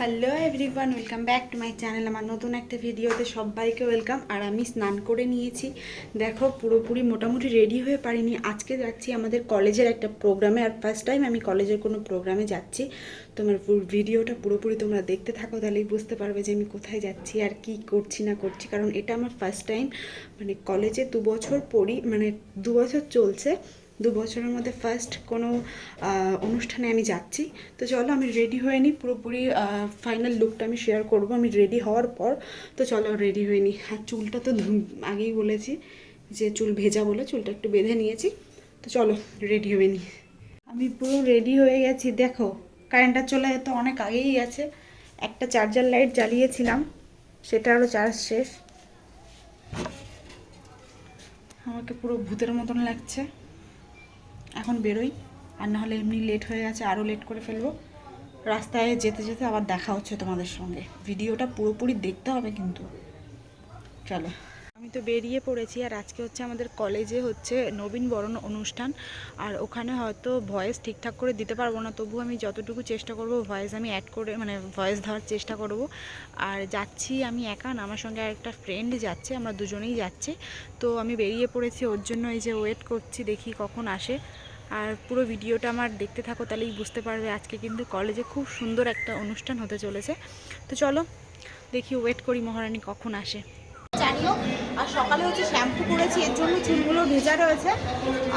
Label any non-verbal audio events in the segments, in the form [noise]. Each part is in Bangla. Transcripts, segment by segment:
Hello everyone welcome back to my channel আমার নতুন একটা ভিডিওতে সবাইকে ওয়েলকাম আর আমি স্নান করে নিয়েছি। দেখো, পুরোপুরি মোটামুটি রেডি হয়ে পারিনি। আজকে যাচ্ছি আমাদের কলেজের একটা প্রোগ্রামে আর ফার্স্ট টাইম আমি কলেজের কোনো প্রোগ্রামে যাচ্ছি। তোমার ভিডিওটা পুরোপুরি তোমরা দেখতে থাকো, তাহলেই বুঝতে পারবে যে আমি কোথায় যাচ্ছি আর কি করছি না করছি। কারণ এটা আমার ফার্স্ট টাইম মানে কলেজে দু বছর পড়ি মানে দু বছর চলছে। দু বছরের মধ্যে ফার্স্ট কোনো অনুষ্ঠানে আমি যাচ্ছি। তো চলো আমি রেডি হয়ে নিই পুরোপুরি ফাইনাল লুকটা আমি শেয়ার করব। আমি রেডি হওয়ার পর, তো চলো রেডি হয়ে নিই আর চুলটা তো আগেই বলেছি যে চুল ভেজা বলে চুলটা একটু বেঁধে নিয়েছি। তো চলো রেডি হয়ে নিই আমি পুরো রেডি হয়ে গেছি। দেখো কারেন্টটা চলে তো অনেক আগেই গেছে একটা চার্জার লাইট জ্বালিয়েছিলাম সেটারও চার্জ শেষ। আমাকে পুরো ভূতের মতন লাগছে। এখন বেরোই। আর নাহলে এমনি লেট হয়ে গেছে আরও লেট করে ফেলব। রাস্তায় যেতে যেতে আবার দেখা হচ্ছে তোমাদের সঙ্গে। ভিডিওটা পুরোপুরি দেখতে হবে কিন্তু। চলো। আমি তো বেরিয়ে পড়েছি, আর আজকে হচ্ছে আমাদের কলেজে হচ্ছে নবীন বরণ অনুষ্ঠান। আর ওখানে হয়তো ভয়েস ঠিকঠাক করে দিতে পারব না তবু আমি যতটুকু চেষ্টা করব ভয়েস আমি অ্যাড করে মানে ভয়েস দেওয়ার চেষ্টা করব। আর যাচ্ছি আমি একা না, আমার সঙ্গে আরেকটা ফ্রেন্ড যাচ্ছে, আমরা দুজনেই যাচ্ছি। তো আমি বেরিয়ে পড়েছি, ওর জন্য এই যে ওয়েট করছি, দেখি কখন আসে। আর পুরো ভিডিওটা আমার দেখতে থাকো, তাহলেই বুঝতে পারবে আজকে কিন্তু কলেজে খুব সুন্দর একটা অনুষ্ঠান হতে চলেছে। তো চলো, দেখি ওয়েট করি মহারানী কখন আসে। জানিও আর সকালে হচ্ছে শ্যাম্পু করেছি, এর জন্য চুলগুলো ভেজা রয়েছে।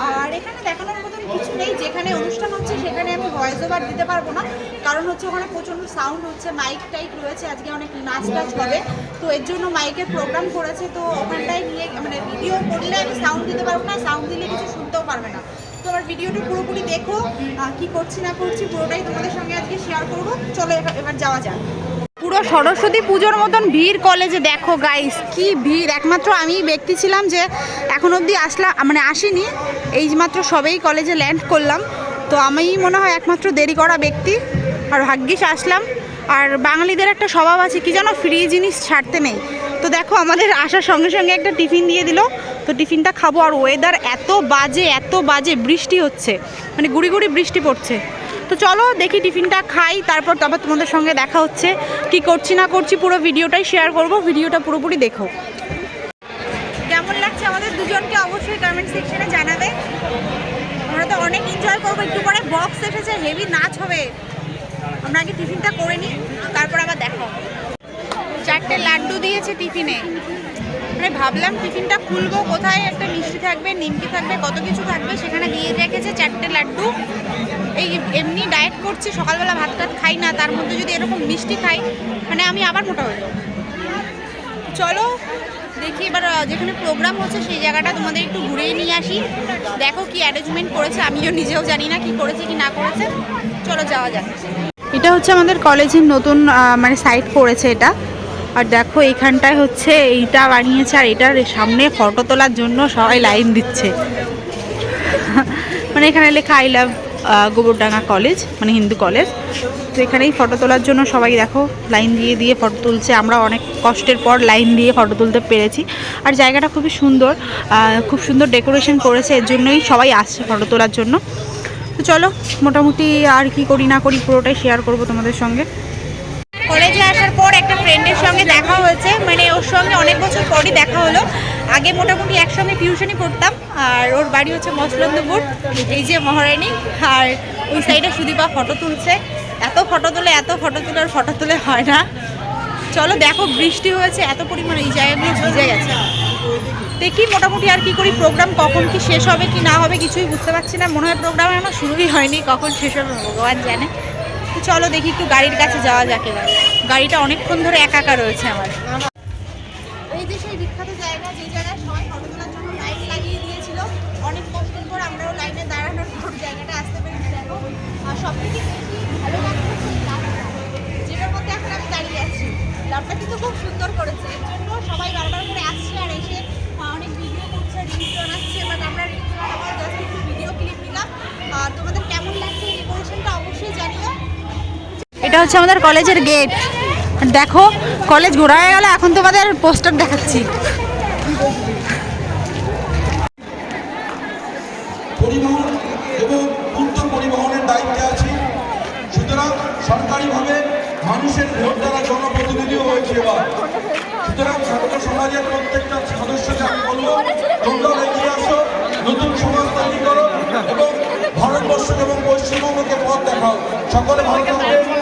আর এখানে দেখানোর মতন কিছু নেই, যেখানে অনুষ্ঠান হচ্ছে সেখানে আমি ভয়েস ওভার দিতে পারব না। কারণ হচ্ছে ওখানে প্রচণ্ড সাউন্ড হচ্ছে মাইক টাইক রয়েছে, আজকে অনেক নাচ টাচ হবে। তো এর জন্য মাইকের প্রোগ্রাম করেছে, তো ওখানটায় নিয়ে মানে ভিডিও করলে আমি সাউন্ড দিতে পারব না সাউন্ড দিলে কিছু শুনতেও পারবে না। তো আমার ভিডিওটা পুরোপুরি দেখো কি করছি না করছি, পুরোটাই তোমাদের সঙ্গে আজকে শেয়ার করব। চলো এবার যাওয়া যাক। পুরো সরস্বতী পুজোর মতন ভিড় কলেজে দেখো গাইস কি ভিড়। একমাত্র আমি ব্যক্তি ছিলাম যে এখন অবধি আসলাম মানে আসিনি। এই মাত্র সবেই কলেজে ল্যান্ড করলাম। তো আমি মনে হয় একমাত্র দেরি করা ব্যক্তি। আর ভাগ্যিস আসলাম। আর বাঙালিদের একটা স্বভাব আছে, কি যেন ফ্রি জিনিস ছাড়তে নেই। তো দেখো, আমাদের আসার সঙ্গে সঙ্গে একটা টিফিন দিয়ে দিল। তো টিফিনটা খাব আর ওয়েদার এত বাজে এত বাজে, বৃষ্টি হচ্ছে। মানে গুড়ি গুড়ি বৃষ্টি পড়ছে। তো চলো দেখি টিফিনটা খাই, তারপর তারপর তোমাদের সঙ্গে দেখা হচ্ছে। কি করছি না করছি পুরো ভিডিওটাই শেয়ার করব, ভিডিওটা পুরোপুরি দেখো। কেমন লাগছে আমাদের দুজনকে অবশ্যই কমেন্ট সেকশনে জানাবে। আমরা তো অনেক এনজয় করব, একটু পরে বক্স এসেছে হেভি নাচ হবে। আমরা আগে টিফিনটা করে নিই, তারপর আবার দেখা। চারটে লাড্ডু দিয়েছে টিফিনে। মানে ভাবলাম টিফিনটা খুলবো কোথায়? একটা মিষ্টি থাকবে, নিমকি থাকবে, কত কিছু থাকবে সেখানে দিয়ে রেখেছে চারটে লাড্ডু। এই এমনি ডায়েট করছি, সকালবেলা ভাত টাত খাই না, তার মধ্যে যদি এরকম মিষ্টি খাই মানে আমি আবার মোটা হয়ে চলো দেখি এবার যেখানে প্রোগ্রাম হচ্ছে সেই জায়গাটা তোমাদের একটু ঘুরিয়ে নিয়ে আসি। দেখো কি অ্যারেঞ্জমেন্ট করেছে, আমিও নিজেও জানি না কি করেছে কি না করেছে। চলো যাওয়া যাক। এটা হচ্ছে আমাদের কলেজের নতুন মানে সাইট করেছে এটা। আর দেখো এইখানটায় হচ্ছে এইটা বানিয়েছে আর এটার সামনে ফটো তোলার জন্য সবাই লাইন দিচ্ছে। মানে এখানে লেখা আই লাভ গোবরডাঙ্গা কলেজ মানে হিন্দু কলেজ তো এখানেই ফটো তোলার জন্য সবাই দেখো লাইন দিয়ে দিয়ে ফটো তুলছে। আমরা অনেক কষ্টের পর লাইন দিয়ে ফটো তুলতে পেরেছি। আর জায়গাটা খুবই সুন্দর খুব সুন্দর ডেকোরেশন করেছে। এর জন্যই সবাই আসছে ফটো তোলার জন্য। তো চলো, মোটামুটি আর কি করি না করি পুরোটাই শেয়ার করব তোমাদের সঙ্গে। কলেজে আসার পর ফ্রেন্ডের সঙ্গে দেখা হয়েছে। মানে ওর সঙ্গে অনেক বছর পরই দেখা হলো। আগে মোটামুটি একসঙ্গে টিউশনই পড়তাম আর ওর বাড়ি হচ্ছে মসলন্দপুর, এই যে মহারানী। আর ওই সাইডে সুদীপা ফটো তুলছে। এত ফটো তুলে, এত ফটো তুলে, আর ফটো তুলে হয় না। চলো দেখো, বৃষ্টি হয়েছে, এত পরিমাণে এই জায়গাগুলো ভিজে গেছে। দেখি মোটামুটি আর কি করি প্রোগ্রাম কখন কি শেষ হবে, কি না হবে, কিছুই বুঝতে পারছি না। মনে হয় প্রোগ্রাম আমার শুরুই হয়নি, কখন শেষ হবে, ভগবান জানে। চলো দেখি একটু গাড়ির কাছে যাওয়া যাকে এবার। গাড়িটা অনেকক্ষণ ধরে একা একা রয়েছে আমার। এই যে সেই বিখ্যাত জায়গা যে জায়গায় সবাই ফটো তোলার জন্য লাইট লাগিয়ে দিয়েছিল অনেক কষ্টের পর আমরাও লাইনে দাঁড়ানোর পর জায়গাটা আসতে পেরেছি। দেখো আর সব থেকে বেশি ভালো লাগছে সেই লাভটা যেটার মধ্যে এখন আমি দাঁড়িয়ে আছি। লাভটা কিন্তু খুব সুন্দর করেছে। এর জন্য সবাই বারবার করে আসছে আর এসে অনেক ভিডিও করছে রিলস বানাচ্ছে বাট আমরা রিলস বানাবো জাস্ট একটু ভিডিও ক্লিপ নিলাম। আর তোমাদের কেমন লাগছে এই ডেকোরেশনটা অবশ্যই জানিও। এটা হচ্ছে আমাদের কলেজের গেট দেখো কলেজ ঘোরা হয়ে গেল, এখন তোমাদের পোস্টার দেখাচ্ছি। পরিবহন এবং পরিবহনের দায়িত্বে আছি। সুতরাং সরকারিভাবে মানুষের ভোট সুতরাং সমাজের নতুন সমাজ এবং ভারতবর্ষকে এবং পশ্চিমবঙ্গকে পথ দেখাও। সকলে ভালো থাকবে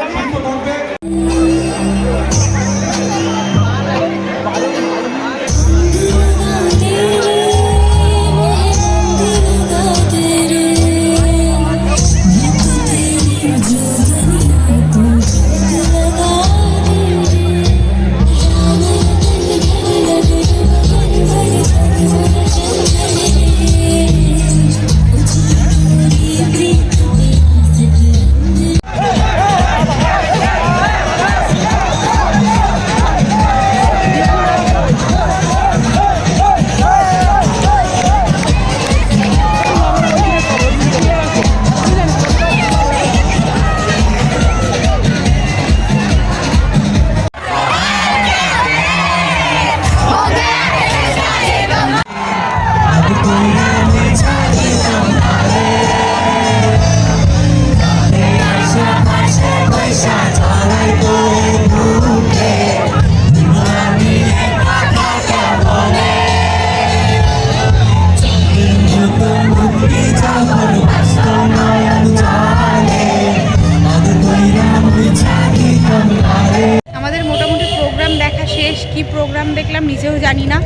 কি প্রোগ্রাম দেখলাম নিজেও জানি না।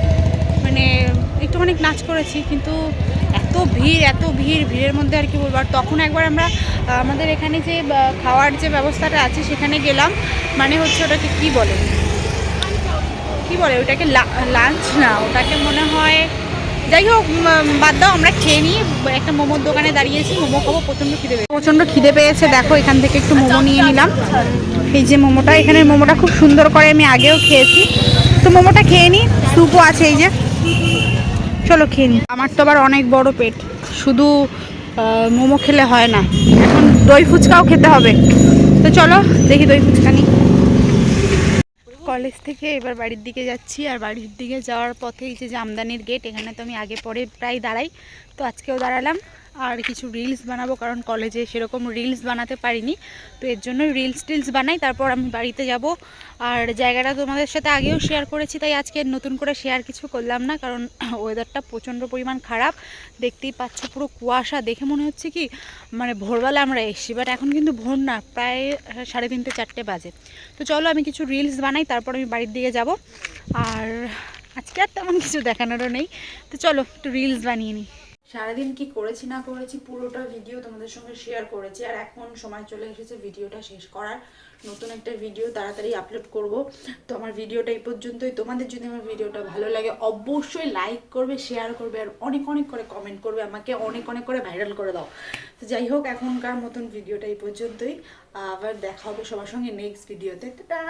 মানে একটুখানি নাচ করেছি, কিন্তু এত ভিড় এত ভিড়, ভিড়ের মধ্যে আর কি বলব। আর তখন একবার আমরা আমাদের এখানে যে খাওয়ার যে ব্যবস্থাটা আছে, সেখানে গেলাম। মানে হচ্ছে ওটাকে কি বলে? কি বলে? ওটাকে লাঞ্চ না, ওটাকে মনে হয় যাই হোক বাদ দাও, আমরা খেয়ে নিই। একটা মোমোর দোকানে দাঁড়িয়েছি, মোমো খাব, প্রচণ্ড খিদে পেয়েছে। প্রচণ্ড খিদে পেয়েছে। দেখো, এখান থেকে একটু মোমো নিয়ে নিলাম। এই যে মোমোটা এখানের মোমোটা খুব সুন্দর করে আমি আগেও খেয়েছি। তো মোমোটা খেয়ে নিই, স্যুপও আছে এই যে। চলো, খেয়ে নিই। আমার তো আবার অনেক বড় পেট। শুধু মোমো খেলে হয় না। এখন দই ফুচকাও খেতে হবে। তো চলো, দেখি দই ফুচকা কলেজ থেকে এবার বাড়ির দিকে যাচ্ছি আর বাড়ির দিকে যাওয়ার পথে এই যে জামদানির গেট এখানে তো আমি আগে পরে প্রায় দাঁড়াই। তো আজকেও দাঁড়ালাম। আর কিছু রিলস বানাবো, কারণ কলেজে সেরকম রিলস বানাতে পারিনি। তো এর জন্যই রিলস টিলস বানাই, তারপর আমি বাড়িতে যাব। আর জায়গাটা তোমাদের সাথে আগেও শেয়ার করেছি, তাই আজকে নতুন করে শেয়ার কিছু করলাম না, কারণ [clears throat] ওয়েদারটা প্রচণ্ড পরিমাণ খারাপ। দেখতেই পাচ্ছ পুরো কুয়াশা, দেখে মনে হচ্ছে কি মানে ভোরবেলা আমরা এসছি বাট এখন কিন্তু ভোর না, প্রায় সাড়ে তিনটে, চারটে বাজে। তো চলো আমি কিছু রিলস বানাই, তারপর আমি বাড়ির দিকে যাব। আর আজকে আর তেমন কিছু দেখানোরও নেই। তো চলো একটু রিলস বানিয়ে নিই। সারাদিন কি করেছি না করেছি পুরোটা ভিডিও তোমাদের সঙ্গে শেয়ার করেছি। আর এখন সময় চলে এসেছে ভিডিওটা শেষ করার। নতুন একটা ভিডিও তাড়াতাড়ি আপলোড করব। তো আমার ভিডিওটা এই পর্যন্তই। তোমাদের যদি আমার ভিডিওটা ভালো লাগে, অবশ্যই লাইক করবে শেয়ার করবে, আর অনেক অনেক করে কমেন্ট করবে। আমাকে অনেক অনেক করে ভাইরাল করে দাও। তো যাই হোক, এখনকার মতন ভিডিওটা এই পর্যন্তই। আবার দেখা হবে সবার সঙ্গে নেক্সট ভিডিওতে টাটা!